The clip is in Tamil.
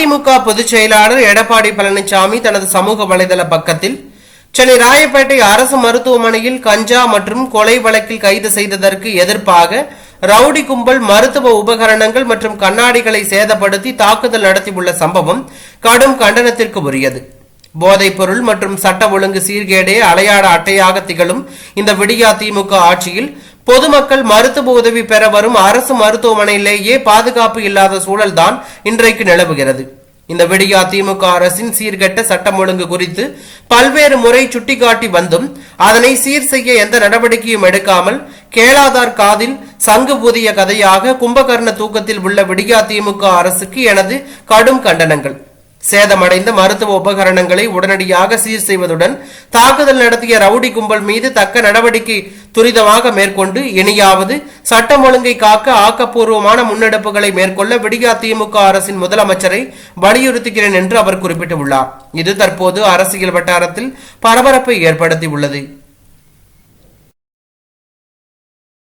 அதிமுக பொதுச் செயலாளர் எடப்பாடி பழனிசாமி தனது சமூக வலைதள பக்கத்தில் சென்னை ராயப்பேட்டை அரசு மருத்துவமனையில் கஞ்சா மற்றும் கொலை வழக்கில் கைது செய்ததற்கு எதிர்ப்பாக ரவுடி கும்பல் மருத்துவ உபகரணங்கள் மற்றும் கண்ணாடிகளை சேதப்படுத்தி தாக்குதல் நடத்தியுள்ள சம்பவம் கடும் கண்டனத்திற்கு உரியது. போதைப் பொருள் மற்றும் சட்ட ஒழுங்கு சீர்கேடே அலையாட அட்டையாக திகழும் இந்த விடியா திமுக ஆட்சியில் பொதுமக்கள் மருத்துவ உதவி பெற வரும் அரசு மருத்துவமனையிலேயே பாதுகாப்பு இல்லாத சூழல்தான் இன்றைக்கு நிலவுகிறது. இந்த விடியா திமுக அரசின் சீர்கெட்ட சட்டம் ஒழுங்கு குறித்து பல்வேறு முறை சுட்டிக்காட்டி வந்தும் அதனை சீர் செய்ய எந்த நடவடிக்கையும் எடுக்காமல் கேளாதார் காதில் சங்கு புதிய கதையாக கும்பகர்ண தூக்கத்தில் உள்ள விடியா திமுக அரசுக்கு எனது கடும் கண்டனங்கள். சேதமடைந்த மருத்துவ உபகரணங்களை உடனடியாக சீர் செய்வதுடன் தாக்குதல் நடத்திய ரவுடி கும்பல் மீது தக்க நடவடிக்கை துரிதமாக மேற்கொண்டு இனியாவது சட்டம் ஒழுங்கை காக்க ஆக்கப்பூர்வமான முன்னெடுப்புகளை மேற்கொள்ள விடியா திமுக அரசின் முதலமைச்சரை வலியுறுத்துகிறேன் என்று அவர் குறிப்பிட்டுள்ளார். இது தற்போது அரசியல் வட்டாரத்தில் பரபரப்பை ஏற்படுத்தியுள்ளது.